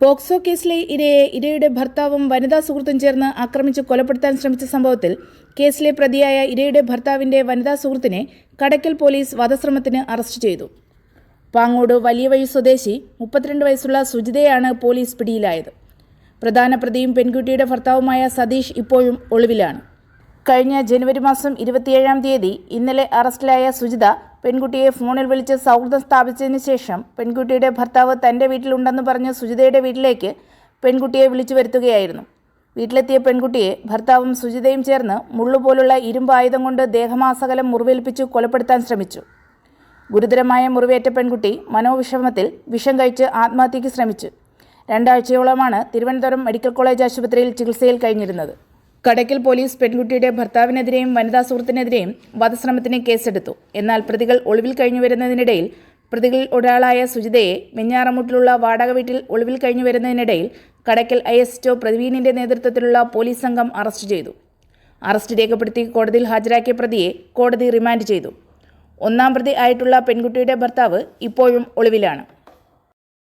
POCSO കേസിലെ ഇരയെ ഇരയുടെ ഭർത്താവും വനിതാ സുഹൃത്തും ചേർന്ന് ആക്രമിച്ച് കൊലപ്പെടുത്താൻ ശ്രമിച്ച സംഭവത്തിൽ കേസിലെ പ്രതിയായ ഇരയുടെ ഭർത്താവിന്റെ വനിതാ സുഹൃത്തിനെ കടക്കൽ പോലീസ് വധശ്രമത്തിന് അറസ്റ്റ് ചെയ്തു. പാങ്ങോട് വലിയ വഴി സ്വദേശി മുപ്പത്തിരണ്ട് വയസ്സുള്ള സുജിതയാണ് പോലീസ് പിടിയിലായത്. പ്രധാന പ്രതിയും പെൺകുട്ടിയുടെ ഭർത്താവുമായ സതീഷ് ഇപ്പോഴും ഒളിവിലാണ്. കഴിഞ്ഞ ജനുവരി മാസം ഇരുപത്തിയേഴാം തീയതി ഇന്നലെ അറസ്റ്റിലായ സുജിത പെൺകുട്ടിയെ ഫോണിൽ വിളിച്ച് സൗഹൃദം സ്ഥാപിച്ചതിന് ശേഷം പെൺകുട്ടിയുടെ ഭർത്താവ് തന്റെ വീട്ടിലുണ്ടെന്ന് പറഞ്ഞ് സുജിതയുടെ വീട്ടിലേക്ക് പെൺകുട്ടിയെ വിളിച്ചു വരുത്തുകയായിരുന്നു. വീട്ടിലെത്തിയ പെൺകുട്ടിയെ ഭർത്താവും സുജിതയും ചേർന്ന് മുള്ളുപോലുള്ള ഇരുമ്പ് ആയുധം കൊണ്ട് ദേഹമാസകലം മുറിവേൽപ്പിച്ചു കൊലപ്പെടുത്താൻ ശ്രമിച്ചു. ഗുരുതരമായ മുറിവേറ്റ പെൺകുട്ടി മനോവിഷമത്തിൽ വിഷം കഴിച്ച് ആത്മഹത്യയ്ക്ക് ശ്രമിച്ചു. രണ്ടാഴ്ചയോളമാണ് തിരുവനന്തപുരം മെഡിക്കൽ കോളേജ് ആശുപത്രിയിൽ ചികിത്സയിൽ കഴിഞ്ഞിരുന്നത്. കടയ്ക്കൽ പോലീസ് പെൺകുട്ടിയുടെ ഭർത്താവിനെതിരെയും വനിതാ സുഹൃത്തിനെതിരെയും വധശ്രമത്തിന് കേസെടുത്തു. എന്നാൽ പ്രതികൾ ഒളിവിൽ കഴിഞ്ഞു വരുന്നതിനിടയിൽ പ്രതികളിൽ ഒരാളായ സുജിതയെ വെഞ്ഞാറമൂട്ടിലുള്ള വാടക വീട്ടിൽ ഒളിവിൽ കഴിഞ്ഞു വരുന്നതിനിടയിൽ കടയ്ക്കൽ ഐ എസ് ടോ പ്രവീണിന്റെ നേതൃത്വത്തിലുള്ള പോലീസ് സംഘം അറസ്റ്റ് ചെയ്തു. അറസ്റ്റ് രേഖപ്പെടുത്തി കോടതിയിൽ ഹാജരാക്കിയ പ്രതിയെ കോടതി റിമാൻഡ് ചെയ്തു. ഒന്നാം പ്രതി ആയിട്ടുള്ള പെൺകുട്ടിയുടെ ഭർത്താവ് ഇപ്പോഴും ഒളിവിലാണ്.